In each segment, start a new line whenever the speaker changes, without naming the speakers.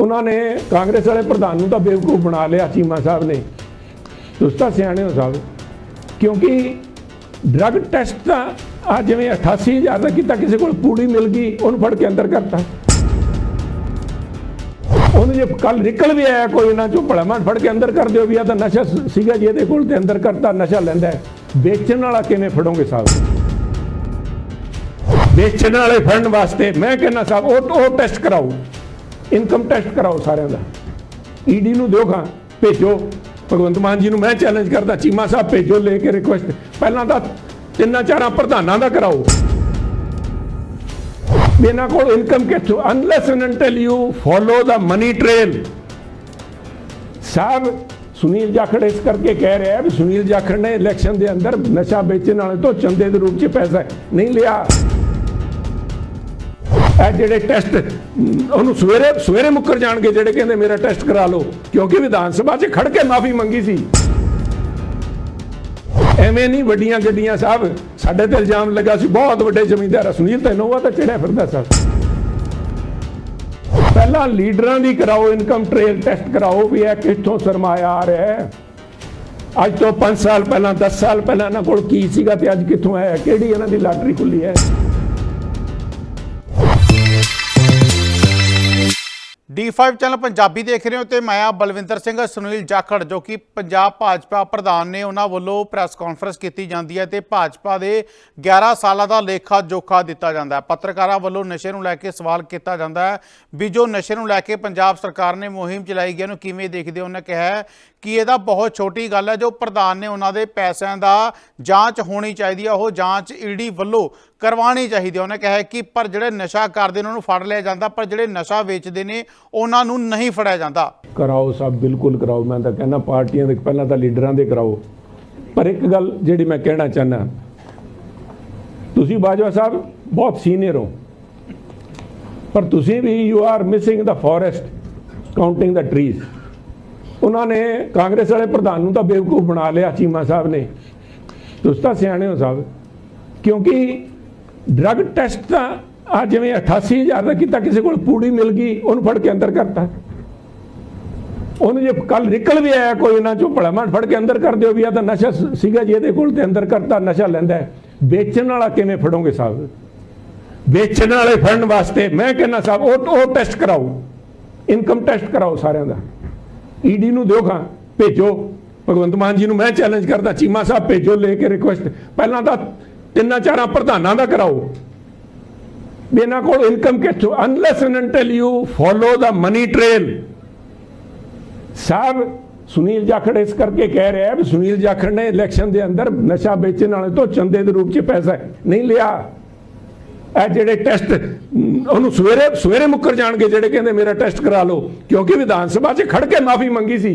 ਉਹਨਾਂ ਨੇ ਕਾਂਗਰਸ ਵਾਲੇ ਪ੍ਰਧਾਨ ਨੂੰ ਤਾਂ ਬੇਵਕੂਫ ਬਣਾ ਲਿਆ, ਚੀਮਾ ਸਾਹਿਬ ਨੇ। ਤੁਸੀਂ ਤਾਂ ਸਿਆਣੇ ਹੋ ਸਾਹਿਬ। ਕਿਉਂਕਿ ਡਰੱਗ ਟੈਸਟ ਤਾਂ ਆ ਜਿਵੇਂ 88000 ਦਾ ਕੀਤਾ, ਕਿਸੇ ਕੋਲ ਪੂੜੀ ਮਿਲ ਗਈ, ਉਹਨੂੰ ਫੜ ਕੇ ਅੰਦਰ ਕਰਤਾ। ਉਹਨੂੰ ਜੇ ਕੱਲ ਨਿਕਲ ਵੀ ਆਇਆ ਕੋਈ ਨਾ ਚੋਂ ਭਲਾਮਣ ਫੜ ਕੇ ਅੰਦਰ ਕਰ ਦਿਓ ਵੀ ਆ ਤਾਂ ਨਸ਼ਾ ਸੀਗਾ ਜੀ, ਇਹਦੇ ਕੋਲ ਤੇ ਅੰਦਰ ਕਰਤਾ, ਨਸ਼ਾ ਲੈਂਦਾ ਵੇਚਣ ਵਾਲਾ ਕਿਵੇਂ ਫੜੋਗੇ ਸਾਹਿਬ? ਵੇਚਣ ਵਾਲੇ ਫੜਨ ਵਾਸਤੇ ਮੈਂ ਕਹਿੰਦਾ ਸਾਹਿਬ, ਉਹ ਉਹ ਟੈਸਟ ਕਰਾਓ। ਇਨਕਮ ਟੈਸਟ ਕਰਾਓ ਸਾਰਿਆਂ ਦਾ। ਈਡੀ ਨੂੰ ਦਿਓ ਖਾਂ ਭੇਜੋ। ਭਗਵੰਤ ਮਾਨ ਜੀ ਨੂੰ ਮੈਂ ਚੈਲੰਜ ਕਰਦਾ, ਚੀਮਾ ਸਾਹਿਬ ਭੇਜੋ, ਲੈ ਕੇ ਰਿਕੁਐਸਟ ਪਹਿਲਾਂ ਤਾਂ ਤਿੰਨਾਂ ਚਾਰਾਂ ਪ੍ਰਧਾਨਾਂ ਦਾ ਕਰਾਓ। ਇਹਨਾਂ ਕੋਲ ਇਨਕਮ ਕਿੱਥੋਂ? Unless and until you follow the money trail ਸਾਹਿਬ, ਸੁਨੀਲ ਜਾਖੜ ਇਸ ਕਰਕੇ ਕਹਿ ਰਿਹਾ ਵੀ ਸੁਨੀਲ ਜਾਖੜ ਨੇ ਇਲੈਕਸ਼ਨ ਦੇ ਅੰਦਰ ਨਸ਼ਾ ਵੇਚਣ ਵਾਲੇ ਤੋਂ ਚੰਦੇ ਦੇ ਰੂਪ 'ਚ ਪੈਸਾ ਨਹੀਂ ਲਿਆ। ਇਹ ਜਿਹੜੇ ਟੈਸਟ, ਉਹਨੂੰ ਸਵੇਰੇ ਸਵੇਰੇ ਮੁੱਕਰ ਜਾਣਗੇ ਜਿਹੜੇ ਕਹਿੰਦੇ ਮੇਰਾ ਟੈਸਟ ਕਰਾ ਲਓ, ਕਿਉਂਕਿ ਵਿਧਾਨ ਸਭਾ 'ਚ ਖੜ ਕੇ ਮਾਫੀ ਮੰਗੀ ਸੀ। ਐਵੇਂ ਨਹੀਂ ਵੱਡੀਆਂ ਗੱਡੀਆਂ ਸਾਹਿਬ, ਸਾਡੇ ਤੇ ਇਲਜ਼ਾਮ ਲੱਗਾ ਸੀ, ਬਹੁਤ ਵੱਡੇ ਜ਼ਮੀਂਦਾਰ ਸੁਨੀਲ ਤਾਂ ਤਾਂ ਚੜਿਆ ਫਿਰਦਾ ਸਾਹਿਬ ਪਹਿਲਾਂ ਲੀਡਰਾਂ ਦੀ ਕਰਾਓ ਇਨਕਮ ਟ੍ਰੇਲ ਟੈਸਟ ਕਰਾਓ ਵੀ ਇਹ ਕਿੱਥੋਂ ਸਰਮਾਇਆ ਆ ਰਿਹਾ ਹੈ। ਅੱਜ ਤੋਂ 5 ਸਾਲ ਪਹਿਲਾਂ 10 ਸਾਲ ਪਹਿਲਾਂ ਇਹਨਾਂ ਕੋਲ ਕੀ ਸੀਗਾ ਤੇ ਅੱਜ ਕਿੱਥੋਂ ਆਇਆ, ਕਿਹੜੀ ਇਹਨਾਂ ਦੀ ਲਾਟਰੀ ਖੁੱਲੀ ਹੈ?
D5 ਚੈਨਲ ਪੰਜਾਬੀ ਦੇਖ ਰਹੇ ਹੋ ਤੇ ਮੈਂ ਆ ਬਲਵਿੰਦਰ ਸਿੰਘ ਸੁਨੀਲ ਜਾਖੜ, ਜੋ ਕਿ ਪੰਜਾਬ ਭਾਜਪਾ ਪ੍ਰਧਾਨ ਨੇ ਉਹਨਾਂ ਵੱਲੋਂ ਪ੍ਰੈਸ ਕਾਨਫਰੰਸ ਕੀਤੀ ਜਾਂਦੀ ਹੈ ਤੇ ਭਾਜਪਾ ਦੇ 11 ਸਾਲਾਂ ਦਾ ਲੇਖਾ ਜੋਖਾ ਦਿੱਤਾ ਜਾਂਦਾ ਹੈ। ਪੱਤਰਕਾਰਾਂ ਵੱਲੋਂ ਨਸ਼ੇ ਨੂੰ ਲੈ ਕੇ ਸਵਾਲ ਕੀਤਾ ਜਾਂਦਾ ਹੈ। ਵੀ ਜੋ ਨਸ਼ੇ ਨੂੰ ਲੈ ਕੇ ਪੰਜਾਬ ਸਰਕਾਰ ਨੇ ਮੁਹਿੰਮ ਚਲਾਈ ਗਈ ਉਹਨੂੰ ਕਿਵੇਂ ਦੇਖਦੇ ਹੋ? ਉਹਨੇ ਕਿਹਾ ਕਿ ਇਹਦਾ ਬਹੁਤ ਛੋਟੀ ਗੱਲ ਹੈ, ਜੋ ਪ੍ਰਧਾਨ ਨੇ ਉਹਨਾਂ ਦੇ ਪੈਸਿਆਂ ਦਾ ਜਾਂਚ ਹੋਣੀ ਚਾਹੀਦੀ ਹੈ, ਉਹ ਜਾਂਚ ਈਡੀ ਵੱਲੋਂ ਕਰਵਾਣੀ ਚਾਹੀਦੀ ਹੈ ਉਹਨੇ ਕਿਹਾ ਕਿ ਪਰ ਜਿਹੜੇ ਨਸ਼ਾ ਕਰਦੇ ਨੇ, ਉਹਨਾਂ ਨੂੰ ਫੜ ਲਿਆ ਜਾਂਦਾ, ਪਰ ਜਿਹੜੇ ਨਸ਼ਾ ਵੇਚਦੇ ਨੇ, ਉਹਨਾਂ ਨੂੰ ਨਹੀਂ ਫੜਿਆ ਜਾਂਦਾ।
ਕਰਾਓ ਸਭ, ਬਿਲਕੁਲ ਕਰਾਓ। ਮੈਂ ਤਾਂ ਕਹਿੰਦਾ ਪਾਰਟੀਆਂ ਦੇ, ਪਹਿਲਾਂ ਤਾਂ ਲੀਡਰਾਂ ਦੇ ਕਰਾਓ। ਪਰ ਇੱਕ ਗੱਲ ਜਿਹੜੀ ਮੈਂ ਕਹਿਣਾ ਚਾਹਨਾ ਤੁਸੀਂ ਬਾਜਵਾ ਸਾਹਿਬ ਬਹੁਤ ਸੀਨੀਅਰ ਹੋ। ਪਰ ਤੁਸੀਂ ਵੀ you are missing the forest counting the trees ਉਹਨਾਂ ਨੇ ਕਾਂਗਰਸ ਵਾਲੇ ਪ੍ਰਧਾਨ ਨੂੰ ਤਾਂ ਬੇਵਕੂਫ ਬਣਾ ਲਿਆ, ਚੀਮਾ ਸਾਹਿਬ ਨੇ। ਤੁਸੀਂ ਤਾਂ ਸਿਆਣੇ ਹੋ ਸਾਹਿਬ। ਕਿਉਂਕਿ ਡਰੱਗ ਟੈਸਟ ਤਾਂ ਆ ਜਿਵੇਂ 88000 ਦਾ ਕੀਤਾ, ਕਿਸੇ ਕੋਲ ਪੂੜੀ ਮਿਲ ਗਈ, ਉਹਨੂੰ ਫੜ ਕੇ ਅੰਦਰ ਕਰਤਾ। ਉਹਨੂੰ ਜੇ ਕੱਲ ਨਿਕਲ ਵੀ ਆਇਆ ਕੋਈ ਨਾ ਚੋਂ ਭਲਾਮਣ ਫੜ ਕੇ ਅੰਦਰ ਕਰ ਦਿਓ ਵੀ ਆ ਤਾਂ ਨਸ਼ਾ ਸੀਗਾ ਜੀ, ਇਹਦੇ ਕੋਲ ਤੇ ਅੰਦਰ ਕਰਤਾ, ਨਸ਼ਾ ਲੈਂਦਾ ਵੇਚਣ ਵਾਲਾ ਕਿਵੇਂ ਫੜੋਗੇ ਸਾਹਿਬ? ਵੇਚਣ ਵਾਲੇ ਫੜਨ ਵਾਸਤੇ ਮੈਂ ਕਹਿੰਦਾ ਸਾਹਿਬ, ਉਹ ਉਹ ਟੈਸਟ ਕਰਾਓ। ਇਨਕਮ ਟੈਸਟ ਕਰਾਓ ਸਾਰਿਆਂ ਦਾ। ਈਡੀ ਨੂੰ ਦਿਓ ਖਾਂ, ਭੇਜੋ। ਭਗਵੰਤ ਮਾਨ ਜੀ ਨੂੰ ਮੈਂ ਚੈਲੰਜ ਕਰਦਾ, ਚੀਮਾ ਸਾਹਿਬ ਭੇਜੋ ਲੈ ਕੇ ਰਿਕੁਐਸਟ ਪਹਿਲਾਂ ਤਾਂ ਤਿੰਨਾਂ ਚਾਰਾਂ ਪ੍ਰਧਾਨਾਂ ਦਾ ਕਰਾਓ। ਵੀ ਇਹਨਾਂ ਕੋਲ ਇਨਕਮ ਕਿੱਥੋਂ? Unless and until you follow the money trail ਸਾਹਿਬ ਸੁਨੀਲ ਜਾਖੜ ਇਸ ਕਰਕੇ ਕਹਿ ਰਿਹਾ ਵੀ ਸੁਨੀਲ ਜਾਖੜ ਨੇ ਇਲੈਕਸ਼ਨ ਦੇ ਅੰਦਰ ਨਸ਼ਾ ਵੇਚਣ ਵਾਲੇ ਤੋਂ ਚੰਦੇ ਦੇ ਰੂਪ 'ਚ ਪੈਸਾ ਨਹੀਂ ਲਿਆ। ਇਹ ਜਿਹੜੇ ਟੈਸਟ, ਉਹਨੂੰ ਸਵੇਰੇ ਸਵੇਰੇ ਮੁੱਕਰ ਜਾਣਗੇ ਜਿਹੜੇ ਕਹਿੰਦੇ ਮੇਰਾ ਟੈਸਟ ਕਰਾ ਲਓ, ਕਿਉਂਕਿ ਵਿਧਾਨ ਸਭਾ 'ਚ ਖੜ ਕੇ ਮਾਫੀ ਮੰਗੀ ਸੀ।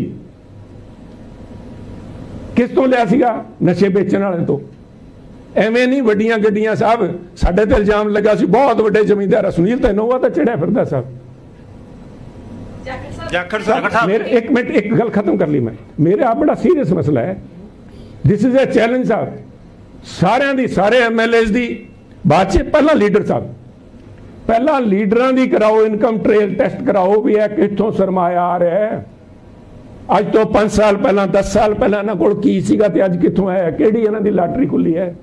ਕਿਸ ਤੋਂ ਲਿਆ ਸੀਗਾ? ਨਸ਼ੇ ਵੇਚਣ ਵਾਲੇ ਤੋਂ। ਐਵੇਂ ਨਹੀਂ ਵੱਡੀਆਂ ਗੱਡੀਆਂ ਸਾਹਿਬ ਸਾਡੇ ਤੇ ਇਲਜ਼ਾਮ ਲੱਗਾ ਸੀ ਬਹੁਤ ਵੱਡੇ ਜ਼ਮੀਂਦਾਰ ਆ। ਸੁਨੀਲ ਤਾਂ ਇਨੋਵਾ ਤਾਂ ਚੜਿਆ ਫਿਰਦਾ ਸਾਹਿਬ।
ਜਾਖੜ
ਮੇਰੇ ਇੱਕ ਮਿੰਟ ਇੱਕ ਗੱਲ ਖਤਮ ਕਰ ਲਈ ਮੈਂ। ਮੇਰੇ ਆ ਬੜਾ ਸੀਰੀਅਸ ਮਸਲਾ ਹੈ। ਥਿਸ ਇਜ਼ ਅ ਚੈਲੰਜ ਸਾਹਿਬ। ਸਾਰਿਆਂ ਦੀ ਸਾਰੇ ਐਮਐਲਏਸ ਦੀ ਬਾਅਦ ਚ ਪਹਿਲਾਂ ਲੀਡਰ ਸਾਹਿਬ। ਪਹਿਲਾਂ ਲੀਡਰਾਂ ਦੀ ਕਰਾਓ ਇਨਕਮ ਟ੍ਰੇਲ ਟੈਸਟ ਕਰਾਓ ਵੀ ਇਹ ਕਿੱਥੋਂ ਸਰਮਾਇਆ ਆ ਰਿਹਾ ਹੈ। ਅੱਜ ਤੋਂ 5 ਸਾਲ ਪਹਿਲਾਂ 10 ਸਾਲ ਪਹਿਲਾਂ ਇਹਨਾਂ ਕੋਲ ਕੀ ਸੀਗਾ ਤੇ ਅੱਜ ਕਿੱਥੋਂ ਆਇਆ ਕਿਹੜੀ ਇਹਨਾਂ ਦੀ ਲਾਟਰੀ ਖੁੱਲੀ ਹੈ?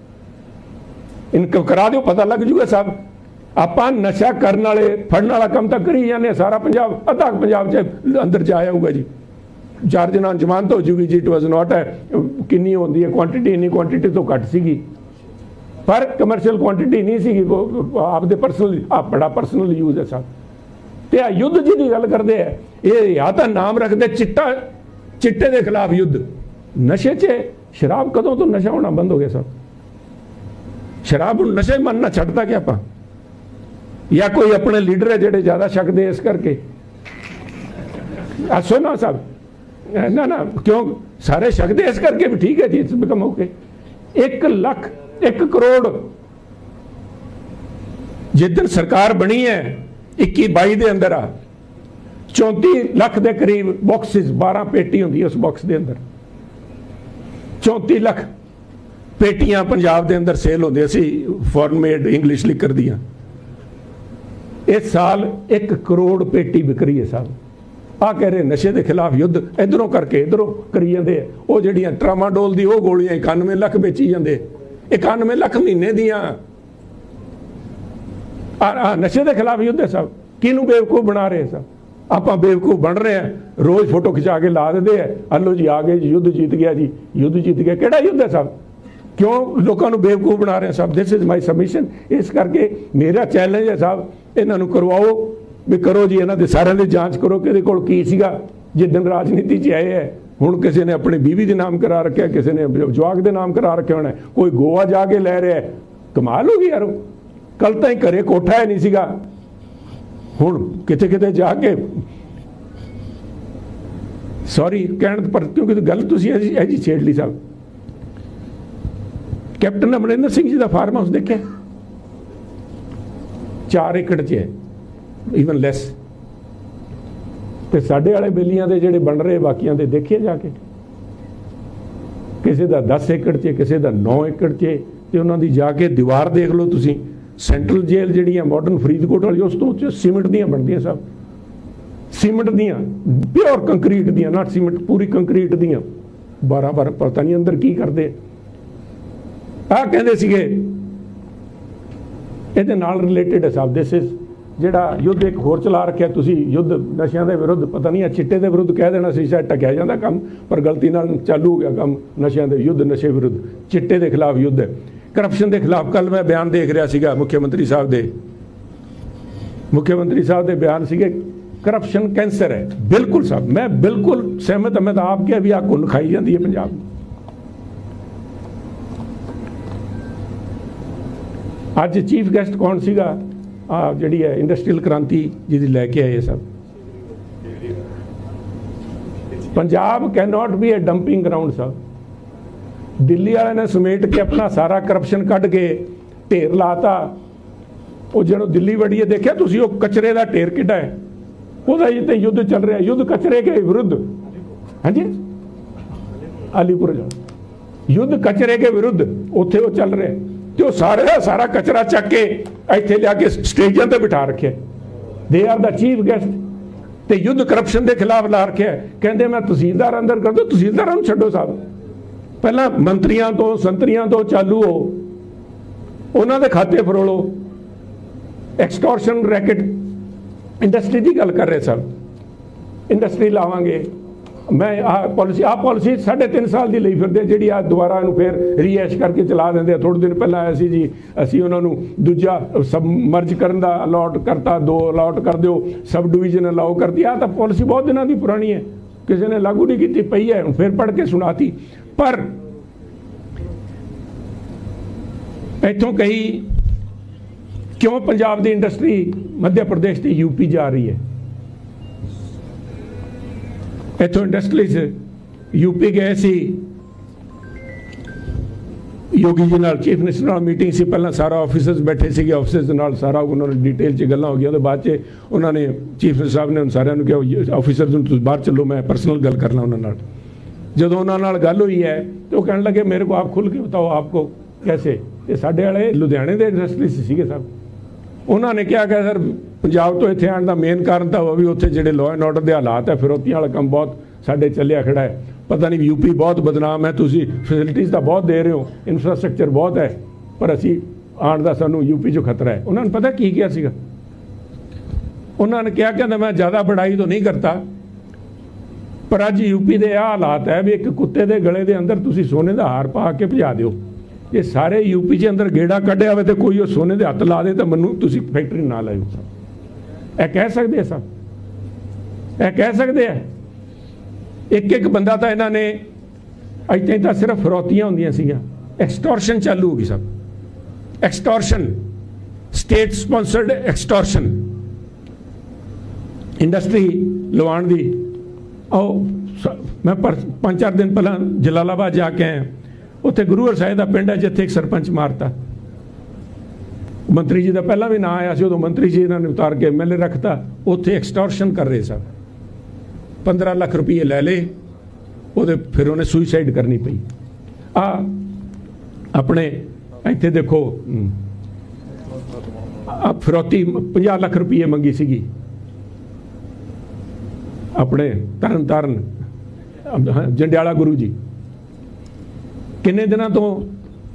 ਇਨਕਮ ਕਰਾ ਦਿਓ ਪਤਾ ਲੱਗ ਜੂਗਾ ਸਾਹਿਬ ਆਪਾਂ ਨਸ਼ਾ ਕਰਨ ਵਾਲੇ ਫੜਨ ਵਾਲਾ ਕੰਮ ਤਾਂ ਕਰੀ ਜਾਂਦੇ ਹਾਂ, ਸਾਰਾ ਪੰਜਾਬ ਅੱਧਾ ਪੰਜਾਬ ਚ ਅੰਦਰ ਜਾ ਆਊਗਾ ਜੀ। ਚਾਰ ਦਿਨਾਂ ਜ਼ਮਾਨਤ ਹੋ ਜੂਗੀ ਜੀ ਇਟ ਵਾਸ ਨਾਟ ਕਿੰਨੀ ਹੁੰਦੀ ਹੈ ਕੁਆਂਟੀਟੀ ਇੰਨੀ ਕੁਆਂਟੀਟੀ ਤੋਂ ਘੱਟ ਸੀਗੀ। ਪਰ ਕਮਰਸ਼ੀਅਲ ਕੁਆਂਟੀਟੀ ਨਹੀਂ ਸੀਗੀ ਆਪਦੇ ਪਰਸਨਲ ਆ ਬੜਾ ਪਰਸਨਲ ਯੂਜ਼ ਹੈ ਸਭ। ਤੇ ਆ ਯੁੱਧ ਜੀ ਦੀ ਗੱਲ ਕਰਦੇ ਆ ਇਹ ਜਾਂ ਤਾਂ ਨਾਮ ਰੱਖਦੇ ਚਿੱਟਾ ਚਿੱਟੇ ਦੇ ਖਿਲਾਫ ਯੁੱਧ। ਨਸ਼ੇ 'ਚ ਸ਼ਰਾਬ ਕਦੋਂ ਤੋਂ ਨਸ਼ਾ ਹੋਣਾ ਬੰਦ ਹੋ ਗਿਆ ਸਭ। ਸ਼ਰਾਬ ਨੂੰ ਨਸ਼ੇ ਮੰਨਣਾ ਛੱਡਦਾ ਕਿ ਆਪਾਂ? ਜਾਂ ਕੋਈ ਆਪਣੇ ਲੀਡਰ ਹੈ ਜਿਹੜੇ ਜ਼ਿਆਦਾ ਛਕਦੇ ਇਸ ਕਰਕੇ? ਆ ਸੁਣੋ ਸਭ ਨਾ ਨਾ, ਕਿਉਂ? ਸਾਰੇ ਛਕਦੇ ਇਸ ਕਰਕੇ ਵੀ ਠੀਕ ਹੈ ਜੀ it's become okay 1 lakh 1 crore. ਜਿੱਦਣ ਸਰਕਾਰ ਬਣੀ ਹੈ 21 22 ਦੇ ਅੰਦਰ ਆ 34 ਲੱਖ ਦੇ ਕਰੀਬ ਬਾਕਸਿਸ 12 ਪੇਟੀ ਹੁੰਦੀ ਹੈ ਉਸ ਬਾਕਸ ਦੇ ਅੰਦਰ। 34 ਲੱਖ ਪੇਟੀਆਂ ਪੰਜਾਬ ਦੇ ਅੰਦਰ ਸੇਲ ਹੁੰਦੀਆਂ ਸੀ ਫੋਰਨ ਮੇਡ ਇੰਗਲਿਸ਼ ਲਿਕਰ ਦੀਆਂ। ਇਸ ਸਾਲ 1 ਕਰੋੜ ਪੇਟੀ ਵਿਕਰੀ ਹੈ ਸਾਹਿਬ ਆ ਕਹਿ ਰਹੇ ਨਸ਼ੇ ਦੇ ਖਿਲਾਫ ਯੁੱਧ, ਇਧਰੋਂ ਕਰਕੇ ਇਧਰੋਂ ਕਰੀ ਜਾਂਦੇ ਆ। ਉਹ ਜਿਹੜੀਆਂ ਟਰਾਮਾਡੋਲ ਦੀ ਉਹ ਗੋਲੀਆਂ 91 ਲੱਖ ਵੇਚੀ ਜਾਂਦੇ 91 ਲੱਖ ਮਹੀਨੇ ਦੀਆਂ। ਆ ਨਸ਼ੇ ਦੇ ਖਿਲਾਫ ਯੁੱਧ ਹੈ ਸਭ ਕਿਹਨੂੰ ਬੇਵਕੂਫ ਬਣਾ ਰਹੇ ਸਭ ਆਪਾਂ ਬੇਵਕੂਫ ਬਣ ਰਹੇ ਆ। ਰੋਜ਼ ਫੋਟੋ ਖਿਚਾ ਕੇ ਲਾ ਦਿੰਦੇ ਆ। ਹਲੋ ਜੀ, ਆ ਗਏ ਜੀ, ਯੁੱਧ ਜਿੱਤ ਗਿਆ ਜੀ। ਯੁੱਧ ਜਿੱਤ ਗਿਆ। ਕਿਹੜਾ ਯੁੱਧ ਹੈ ਸਭ ਕਿਉਂ ਲੋਕਾਂ ਨੂੰ ਬੇਵਕੂਫ ਬਣਾ ਰਹੇ ਸਭ? ਦਿਸ ਇਜ਼ ਮਾਈ ਸਬਮਿਸ਼ਨ ਇਸ ਕਰਕੇ ਮੇਰਾ ਚੈਲੰਜ ਹੈ ਸਾਹਿਬ, ਇਹਨਾਂ ਨੂੰ ਕਰਵਾਓ ਵੀ ਕਰੋ ਜੀ, ਇਹਨਾਂ ਦੇ ਸਾਰਿਆਂ ਦੀ ਜਾਂਚ ਕਰੋ ਕਿ ਇਹਦੇ ਕੋਲ ਕੀ ਸੀਗਾ ਜਿੱਦਨ ਰਾਜਨੀਤੀ 'ਚ ਆਏ ਹੈ। ਹੁਣ ਕਿਸੇ ਨੇ ਆਪਣੀ ਬੀਵੀ ਦੇ ਨਾਮ ਕਰਾ ਰੱਖਿਆ, ਕਿਸੇ ਨੇ ਜਵਾਕ ਦੇ ਨਾਮ ਕਰਾ ਰੱਖਿਆ ਹੋਣਾ ਕੋਈ ਗੋਆ ਜਾ ਕੇ ਲੈ ਰਿਹਾ ਹੈ। ਕਮਾਲ ਹੋ ਗਈ ਯਾਰ। ਕੱਲ ਤਾਂ ਹੀ ਘਰੇ ਕੋਠਾ ਹੀ ਨਹੀਂ ਸੀਗਾ। ਹੁਣ ਕਿਤੇ ਕਿਤੇ ਜਾ ਕੇ ਸੌਰੀ ਕਹਿਣ ਪਰ ਕਿਉਂਕਿ ਗੱਲ ਤੁਸੀਂ ਐਜੀ ਐਜੀ ਛੇੜ ਲਈ ਸਾਹਿਬ। ਕੈਪਟਨ ਅਮਰਿੰਦਰ ਸਿੰਘ ਜੀ ਦਾ ਫਾਰਮ ਹਾਊਸ ਦੇਖਿਆ? 4 ਏਕੜ 'ਚ ਹੈ ਇਵਨ ਲੈਸ ਤੇ ਸਾਡੇ ਵਾਲੇ ਬੇਲੀਆਂ ਦੇ ਜਿਹੜੇ ਬਣ ਰਹੇ, ਬਾਕੀਆਂ ਦੇ ਦੇਖੇ ਜਾ ਕੇ। ਕਿਸੇ ਦਾ 10 ਏਕੜ 'ਚ, ਕਿਸੇ ਦਾ 9 ਏਕੜ 'ਚ, ਤੇ ਉਹਨਾਂ ਦੀ ਜਾ ਕੇ ਦੀਵਾਰ ਦੇਖ ਲਓ ਤੁਸੀਂ। ਸੈਂਟਰਲ ਜੇਲ੍ਹ ਜਿਹੜੀ ਜਿਹੜੀਆਂ ਮਾਡਰਨ ਫਰੀਦਕੋਟ ਵਾਲੀ, ਉਸ ਤੋਂ ਉੱਚ ਸੀਮਿੰਟ ਦੀਆਂ ਬਣਦੀਆਂ ਸਭ। ਸੀਮਿੰਟ ਦੀਆਂ ਪਿਓਰ ਕੰਕਰੀਟ ਦੀਆਂ ਨਾਟ ਸੀਮਿੰਟ, ਪੂਰੀ ਕੰਕਰੀਟ ਦੀਆਂ। 12 12 ਪਤਾ ਨਹੀਂ ਅੰਦਰ ਕੀ ਕਰਦੇ ਆ ਕਹਿੰਦੇ ਸੀਗੇ। ਇਹਦੇ ਨਾਲ ਰਿਲੇਟਡ ਹੈ ਸਭ ਦਿਸ ਇਜ਼ ਜਿਹੜਾ ਯੁੱਧ ਇੱਕ ਹੋਰ ਚਲਾ ਰੱਖਿਆ ਤੁਸੀਂ, ਯੁੱਧ ਨਸ਼ਿਆਂ ਦੇ ਵਿਰੁੱਧ, ਪਤਾ ਨਹੀਂ ਆ ਚਿੱਟੇ ਦੇ ਵਿਰੁੱਧ ਕਹਿ ਦੇਣਾ ਸੀ, ਸ਼ਾਇਦ ਟਕਿਆ ਜਾਂਦਾ ਕੰਮ, ਪਰ ਗਲਤੀ ਨਾਲ ਚਾਲੂ ਹੋ ਗਿਆ ਕੰਮ ਨਸ਼ਿਆਂ ਦੇ ਯੁੱਧ, ਨਸ਼ੇ ਵਿਰੁੱਧ, ਚਿੱਟੇ ਦੇ ਖਿਲਾਫ ਯੁੱਧ। ਹੈ ਕਰਪਸ਼ਨ ਦੇ ਖਿਲਾਫ ਕੱਲ ਮੈਂ ਬਿਆਨ ਦੇਖ ਰਿਹਾ ਸੀਗਾ ਮੁੱਖ ਮੰਤਰੀ ਸਾਹਿਬ ਦੇ। ਮੁੱਖ ਮੰਤਰੀ ਸਾਹਿਬ ਦੇ ਬਿਆਨ ਸੀਗੇ ਕਰਪਸ਼ਨ ਕੈਂਸਰ ਹੈ। ਬਿਲਕੁਲ ਸਾਹਿਬ ਮੈਂ ਬਿਲਕੁਲ ਸਹਿਮਤ ਹਾਂ, ਮੈਂ ਤਾਂ ਆਪ ਕਿਹਾ ਵੀ ਆ ਕੁੰਨ ਖਾਈ ਜਾਂਦੀ ਹੈ ਪੰਜਾਬ ਅੱਜ ਚੀਫ ਗੈਸਟ ਕੌਣ ਸੀਗਾ? ਆ ਜਿਹੜੀ ਹੈ ਇੰਡਸਟਰੀਅਲ ਕ੍ਰਾਂਤੀ ਜਿਹਦੀ ਲੈ ਕੇ ਆਏ ਸਭ। Punjab can not be a dumping ground ਸਭ ਦਿੱਲੀ ਵਾਲਿਆਂ ਨੇ ਸਮੇਟ ਕੇ ਆਪਣਾ ਸਾਰਾ ਕਰਪਸ਼ਨ ਕੱਢ ਕੇ ਢੇਰ ਲਾਤਾ। ਉਹ ਜਦੋਂ ਦਿੱਲੀ ਵੜੀਏ ਦੇਖਿਆ, ਤੁਸੀਂ ਉਹ ਕਚਰੇ ਦਾ ਢੇਰ ਕਿੱਡਾ ਹੈ? ਉਹਦਾ ਜਿੱਤੇ ਯੁੱਧ ਚੱਲ ਰਿਹਾ। ਯੁੱਧ ਕਚਰੇ ਕੇ ਵਿਰੁੱਧ। ਹਾਂਜੀ? ਅਲੀਪੁਰ ਜਾ ਯੁੱਧ ਕਚਰੇ ਕੇ ਵਿਰੁੱਧ। ਉੱਥੇ ਉਹ ਚੱਲ ਰਿਹਾ। ਤੇ ਉਹ ਸਾਰੇ ਦਾ ਸਾਰਾ ਕਚਰਾ ਚੱਕ ਕੇ ਇੱਥੇ ਲਿਆ ਕੇ ਸਟੇਜਾਂ ਤੇ ਬਿਠਾ ਰੱਖਿਆ। They are the chief guest ਤੇ ਯੁੱਧ ਕਰਪਸ਼ਨ ਦੇ ਖਿਲਾਫ ਲਾ ਰੱਖਿਆ। ਕਹਿੰਦੇ, ਮੈਂ ਤਹਿਸੀਲਦਾਰ ਅੰਦਰ ਕਰ ਦੋ, ਤਹਿਸੀਲਦਾਰਾਂ ਨੂੰ ਛੱਡੋ ਸਾਹਿਬ ਪਹਿਲਾਂ ਮੰਤਰੀਆਂ ਤੋਂ, ਸੰਤਰੀਆਂ ਤੋਂ ਚਾਲੂ ਹੋ। ਉਹਨਾਂ ਦੇ ਖਾਤੇ ਫਰੋਲੋ। ਐਕਸਟੋਰਸ਼ਨ ਰੈਕਟ ਇੰਡਸਟਰੀ ਦੀ ਗੱਲ ਕਰ ਰਹੇ ਸਰ ਇੰਡਸਟਰੀ ਲਾਵਾਂਗੇ। ਮੈਂ ਆਹ ਪਾਲਿਸੀ ਆਹ ਪਾਲਿਸੀ 3.5 ਸਾਲ ਦੀ ਲਈ ਫਿਰਦੇ ਜਿਹੜੀ ਆ ਦੁਬਾਰਾ ਇਹਨੂੰ ਫਿਰ ਰੀਐਸ਼ ਕਰਕੇ ਚਲਾ ਦਿੰਦੇ ਆ। ਥੋੜੇ ਦਿਨ ਪਹਿਲਾਂ ਆਇਆ ਸੀ ਜੀ, ਅਸੀਂ ਉਹਨਾਂ ਨੂੰ ਦੂਜਾ ਸਬ ਮਰਜ ਕਰਨ ਦਾ ਅਲਾਟ ਕਰਤਾ, ਦੋ ਅਲਾਟ ਕਰ ਦਿਓ, ਸਬ ਡਿਵੀਜ਼ਨ ਅਲਾਉ ਕਰਦੀ ਆ ਤਾਂ ਪਾਲਿਸੀ ਬਹੁਤ ਦਿਨਾਂ ਦੀ ਪੁਰਾਣੀ ਹੈ, ਕਿਸੇ ਨੇ ਲਾਗੂ ਨਹੀਂ ਕੀਤੀ, ਪਈ ਹੈ, ਹੁਣ ਫਿਰ ਪੜ੍ਹ ਕੇ ਸੁਣਾਤੀ। ਪਰ ਇੱਥੋਂ ਕਹੀ, ਕਿਉਂ ਪੰਜਾਬ ਦੀ ਇੰਡਸਟਰੀ ਮੱਧ ਪ੍ਰਦੇਸ਼ ਤੇ ਯੂਪੀ ਜਾ ਰਹੀ ਹੈ? ਇੱਥੋਂ ਇੰਡਸਟਰੀਜ਼ ਯੂਪੀ ਗਏ ਸੀ। ਯੋਗੀ ਜੀ ਨਾਲ ਚੀਫ ਮਿਨਿਸਟਰ ਨਾਲ ਮੀਟਿੰਗ ਸੀ। ਪਹਿਲਾਂ ਸਾਰਾ ਆਫੀਸਰਸ ਬੈਠੇ ਸੀਗੇ। ਆਫਿਸਰਸ ਨਾਲ ਸਾਰਾ ਉਹਨਾਂ ਨੂੰ ਡਿਟੇਲ 'ਚ ਗੱਲਾਂ ਹੋ ਗਈਆਂ। ਉਹਦੇ ਬਾਅਦ 'ਚ ਉਹਨਾਂ ਨੇ ਚੀਫ ਮਿਨਿਸਟਰ ਸਾਹਿਬ ਨੇ ਉਹਨਾਂ ਸਾਰਿਆਂ ਨੂੰ ਕਿਹਾ ਆਫੀਸਰਸ ਨੂੰ ਤੁਸੀਂ ਬਾਹਰ ਚੱਲੋ, ਮੈਂ ਪਰਸਨਲ ਗੱਲ ਕਰਨਾ ਉਹਨਾਂ ਨਾਲ। ਜਦੋਂ ਉਹਨਾਂ ਨਾਲ ਗੱਲ ਹੋਈ ਹੈ, ਤੇ ਉਹ ਕਹਿਣ ਲੱਗੇ, ਮੇਰੇ ਕੋ ਆਪ ਖੁੱਲ ਕੇ ਬਤਾਓ ਆਪਕੋ ਕੈਸੇ? ਇਹ ਸਾਡੇ ਵਾਲੇ ਲੁਧਿਆਣੇ ਦੇ ਇੰਡਸਟਰੀ ਸੀਗੇ ਸਭ। ਉਹਨਾਂ ਨੇ ਕਿਹਾ ਕਿ ਸਰ, ਪੰਜਾਬ ਤੋਂ ਇੱਥੇ ਆਉਣ ਦਾ ਮੇਨ ਕਾਰਨ ਤਾਂ ਉਹ ਵੀ ਉੱਥੇ ਜਿਹੜੇ ਲਾਅ ਐਂਡ ਆਰਡਰ ਦੇ ਹਾਲਾਤ ਹੈ ਫਿਰੋਤੀਆਂ ਵਾਲਾ ਕੰਮ ਬਹੁਤ ਸਾਡੇ ਚੱਲਿਆ ਖੜਾ ਹੈ। ਪਤਾ ਨਹੀਂ ਯੂਪੀ ਬਹੁਤ ਬਦਨਾਮ ਹੈ, ਤੁਸੀਂ ਫੈਸਿਲਿਟੀਜ਼ ਤਾਂ ਬਹੁਤ ਦੇ ਰਹੇ ਹੋ ਇਨਫਰਾਸਟ੍ਰਕਚਰ ਬਹੁਤ ਹੈ, ਪਰ ਅਸੀਂ ਆਉਣ ਦਾ ਸਾਨੂੰ ਯੂਪੀ 'ਚੋਂ ਖਤਰਾ ਹੈ। ਉਹਨਾਂ ਨੂੰ ਪਤਾ ਕੀ ਕਿਹਾ ਸੀਗਾ? ਉਹਨਾਂ ਨੇ ਕਿਹਾ ਕਹਿੰਦਾ, ਮੈਂ ਜ਼ਿਆਦਾ ਬੜਾਈ ਤੋਂ ਨਹੀਂ ਕਰਤਾ, ਪਰ ਅੱਜ ਯੂਪੀ ਦੇ ਆ ਹਾਲਾਤ ਹੈ ਵੀ ਇੱਕ ਕੁੱਤੇ ਦੇ ਗਲੇ ਦੇ ਅੰਦਰ ਤੁਸੀਂ ਸੋਨੇ ਦਾ ਹਾਰ ਪਾ ਕੇ ਭਜਾ ਦਿਓ। ਇਹ ਸਾਰੇ ਯੂਪੀ 'ਚ ਅੰਦਰ ਗੇੜਾ ਕੱਢਿਆ ਹੋਵੇ ਤੇ ਕੋਈ ਉਹ ਸੋਨੇ ਦੇ ਹੱਥ ਲਾ ਦੇ ਤਾਂ ਮੈਨੂੰ ਤੁਸੀਂ ਫੈਕਟਰੀ ਨਾ ਲਾਇਓ। ਸਭ ਇਹ ਕਹਿ ਸਕਦੇ ਆ ਸਭ ਇਹ ਕਹਿ ਸਕਦੇ ਆ? ਇੱਕ ਇੱਕ ਬੰਦਾ ਤਾਂ ਇਹਨਾਂ ਨੇ ਇੱਥੇ ਤਾਂ ਸਿਰਫ ਫਰੋਤੀਆਂ ਹੁੰਦੀਆਂ ਸੀਗੀਆਂ। ਐਕਸਟੋਰਸ਼ਨ ਚਾਲੂ ਹੋ ਗਈ ਸਭ extortion state sponsored extortion industry ਲਵਾਉਣ ਦੀ। ਆਓ ਮੈਂ ਪੰਜ ਚਾਰ ਦਿਨ ਪਹਿਲਾਂ ਜਲਾਲਾਬਾਦ ਜਾ ਕੇ ਆਇਆ। ਉੱਥੇ ਗੁਰੂ ਹਰ ਸਾਹਿਬ ਦਾ ਪਿੰਡ ਹੈ, ਜਿੱਥੇ ਇੱਕ ਸਰਪੰਚ ਮਾਰਤਾ। ਮੰਤਰੀ ਜੀ ਦਾ ਪਹਿਲਾਂ ਵੀ ਨਾਂ ਆਇਆ ਸੀ, ਉਦੋਂ ਮੰਤਰੀ ਜੀ ਇਹਨਾਂ ਨੇ ਉਤਾਰ ਕੇ ਐਮਐਲਏ ਰੱਖਤਾ। ਉੱਥੇ ਐਕਸਟੋਰਸ਼ਨ ਕਰ ਰਹੇ ਸਨ। 15 ਲੱਖ ਰੁਪਏ ਲੈ ਲਏ। ਉਹਦੇ ਫਿਰ ਉਹਨੇ ਸੁਸਾਈਡ ਕਰਨੀ ਪਈ। ਆ, ਆਪਣੇ ਇੱਥੇ ਦੇਖੋ ਆ ਫਰੋਤੀ 50 ਲੱਖ ਰੁਪਏ ਮੰਗੀ ਸੀਗੀ। ਆਪਣੇ ਤਰਨ ਤਾਰਨ ਜੰਡਿਆਲਾ ਗੁਰੂ ਜੀ। ਕਿੰਨੇ ਦਿਨਾਂ ਤੋਂ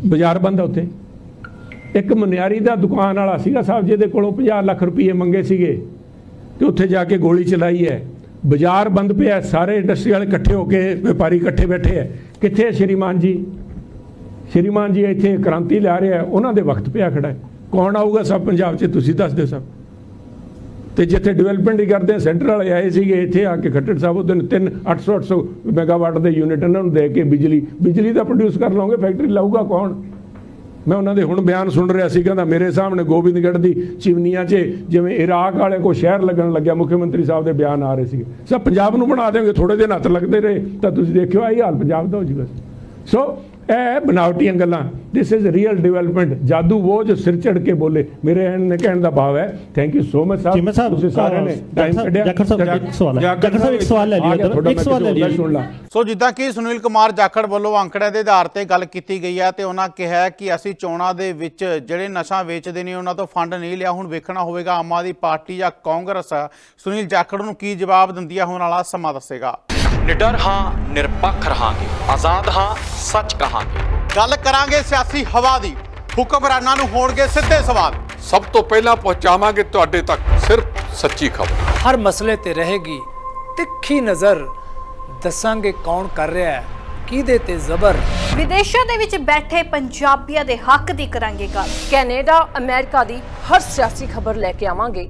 ਬਾਜ਼ਾਰ ਬੰਦ ਹੈ ਉੱਥੇ? ਇੱਕ ਮਨਿਆਰੀ ਦਾ ਦੁਕਾਨ ਵਾਲਾ ਸੀਗਾ ਸਾਹਿਬ, ਜਿਹਦੇ ਕੋਲੋਂ 50 ਲੱਖ ਰੁਪਏ ਮੰਗੇ ਸੀਗੇ ਤੇ ਉੱਥੇ ਜਾ ਕੇ ਗੋਲੀ ਚਲਾਈ ਹੈ। ਬਾਜ਼ਾਰ ਬੰਦ ਪਿਆ, ਸਾਰੇ ਇੰਡਸਟਰੀ ਵਾਲੇ ਇਕੱਠੇ ਹੋ ਕੇ, ਵਪਾਰੀ ਇਕੱਠੇ ਬੈਠੇ ਹੈ। ਕਿੱਥੇ ਹੈ ਸ਼੍ਰੀਮਾਨ ਜੀ? ਸ਼੍ਰੀਮਾਨ ਜੀ ਇੱਥੇ ਕ੍ਰਾਂਤੀ ਲਿਆ ਰਿਹਾ ਉਹਨਾਂ ਦੇ ਵਕਤ ਪਿਆ ਖੜਾ ਹੈ। ਕੌਣ ਆਊਗਾ ਸਭ ਪੰਜਾਬ 'ਚ, ਤੁਸੀਂ ਦੱਸ ਦਿਓ ਸਭ ਤੇ ਜਿੱਥੇ ਡਿਵੈਲਪਮੈਂਟ ਹੀ ਕਰਦੇ ਆ ਸੈਂਟਰ ਵਾਲੇ ਆਏ ਸੀਗੇ, ਇੱਥੇ ਆ ਕੇ ਖੱਟੜ ਸਾਹਿਬ, ਉਹ ਦਿਨ ਤਿੰਨ 800 800 ਮੈਗਾਵਾਟ ਦੇ ਯੂਨਿਟ ਇਹਨਾਂ ਨੂੰ ਦੇ ਕੇ ਬਿਜਲੀ ਬਿਜਲੀ ਦਾ ਪ੍ਰੋਡਿਊਸ ਕਰ ਲਓਗੇ ਫੈਕਟਰੀ ਲਾਊਗਾ ਕੌਣ? ਮੈਂ ਉਹਨਾਂ ਦੇ ਹੁਣ ਬਿਆਨ ਸੁਣ ਰਿਹਾ ਸੀ, ਕਹਿੰਦਾ ਮੇਰੇ ਸਾਹਮਣੇ ਗੋਬਿੰਦਗੜ੍ਹ ਦੀ ਚਿਮਨੀਆਂ 'ਚ ਜਿਵੇਂ ਇਰਾਕ ਵਾਲੇ ਕੋ ਸ਼ਹਿਰ ਲੱਗਣ ਲੱਗਿਆ ਮੁੱਖ ਮੰਤਰੀ ਸਾਹਿਬ ਦੇ ਬਿਆਨ ਆ ਰਹੇ ਸੀਗੇ। ਸਭ ਪੰਜਾਬ ਨੂੰ ਬਣਾ ਦੇਵਾਂਗੇ ਥੋੜੇ ਦਿਨ ਹੱਥ ਲੱਗਦੇ ਰਹੇ, ਤਾਂ ਤੁਸੀਂ ਦੇਖਿਓ, ਆਹੀ ਹਾਲ ਪੰਜਾਬ ਦਾ ਹੋ ਜੀ ਬਸ ਸੋ ਇਹ ਬਣਾਵਟੀਆਂ ਗੱਲਾਂ। ਦਿਸ ਇਜ਼ ਰੀਅਲ ਡਿਵੈਲਪਮੈਂਟ ਜਾਦੂ ਉਹ ਜੋ ਸਿਰ ਚੜ ਕੇ ਬੋਲੇ। ਮੇਰੇ ਨੇ ਕਹਿਣ ਦਾ ਭਾਵ ਹੈ। ਥੈਂਕ ਯੂ ਸੋ ਮਚ ਸਾਹਿਬ ਤੁਸੀਂ ਸਾਰਿਆਂ ਨੇ ਟਾਈਮ
ਜਾਖੜ
ਕੱਢਿਆ।
ਜਾਖੜ ਸਾਹਿਬ, ਇੱਕ ਸਵਾਲ ਹੈ। ਜਾਖੜ ਸਾਹਿਬ, ਇੱਕ ਸਵਾਲ ਲੈ ਲਿਓ ਇੱਕ ਸਵਾਲ ਲੈ ਲਿਓ।
ਸੁਣ ਲਾ।
ਸੋ ਜਿੱਦਾਂ ਕਿ ਸੁਨੀਲ ਕੁਮਾਰ ਜਾਖੜ ਵੱਲੋਂ ਅੰਕੜਿਆਂ ਦੇ ਆਧਾਰ ਤੇ ਗੱਲ ਕੀਤੀ ਗਈ ਹੈ ਤੇ ਉਹਨਾਂ ਕਿਹਾ ਕਿ ਅਸੀਂ ਚੋਣਾਂ ਦੇ ਵਿੱਚ ਜਿਹੜੇ ਨਸ਼ਾ ਵੇਚਦੇ ਨੇ ਉਹਨਾਂ ਤੋਂ ਫੰਡ ਨਹੀਂ ਲਿਆ। ਹੁਣ ਵੇਖਣਾ ਹੋਵੇਗਾ ਆਮ ਆਦਮੀ ਪਾਰਟੀ ਜਾਂ ਕਾਂਗਰਸ। ਸੁਨੀਲ ਜਾਖੜ ਨੂੰ ਕੀ ਜਵਾਬ ਦਿੰਦੀ ਹੈ? ਹੁਣ ਵਾਲਾ ਸਮਾਂ ਦੱਸੇਗਾ।
ਨਿਡਰ ਹਾਂ ਨਿਰਪੱਖ ਰਹਾਂਗੇ। ਆਜ਼ਾਦ ਹਾਂ ਸੱਚ ਕਹਾਂਗੇ।
ਗੱਲ ਕਰਾਂਗੇ ਸਿਆਸੀ ਹਵਾ ਦੀ। ਹੁਕਮਰਾਨਾਂ ਨੂੰ ਹੋਣਗੇ ਸਿੱਧੇ ਸਵਾਲ।
ਸਭ ਤੋਂ ਪਹਿਲਾਂ ਪਹੁੰਚਾਵਾਂਗੇ ਤੁਹਾਡੇ ਤੱਕ ਸਿਰਫ ਸੱਚੀ ਖਬਰ।
ਹਰ ਮਸਲੇ ਤੇ ਰਹੇਗੀ ਤਿੱਖੀ ਨਜ਼ਰ। ਦੱਸਾਂਗੇ ਕੌਣ ਕਰ ਰਿਹਾ ਹੈ ਕਿਹਦੇ ਤੇ ਜ਼ਬਰ।
ਵਿਦੇਸ਼ਾਂ ਦੇ ਵਿੱਚ ਬੈਠੇ ਪੰਜਾਬੀਆਂ ਦੇ ਹੱਕ ਦੀ ਕਰਾਂਗੇ ਗੱਲ।
ਕੈਨੇਡਾ ਅਮਰੀਕਾ ਦੀ ਹਰ ਸਿਆਸੀ ਖਬਰ ਲੈ ਕੇ ਆਵਾਂਗੇ।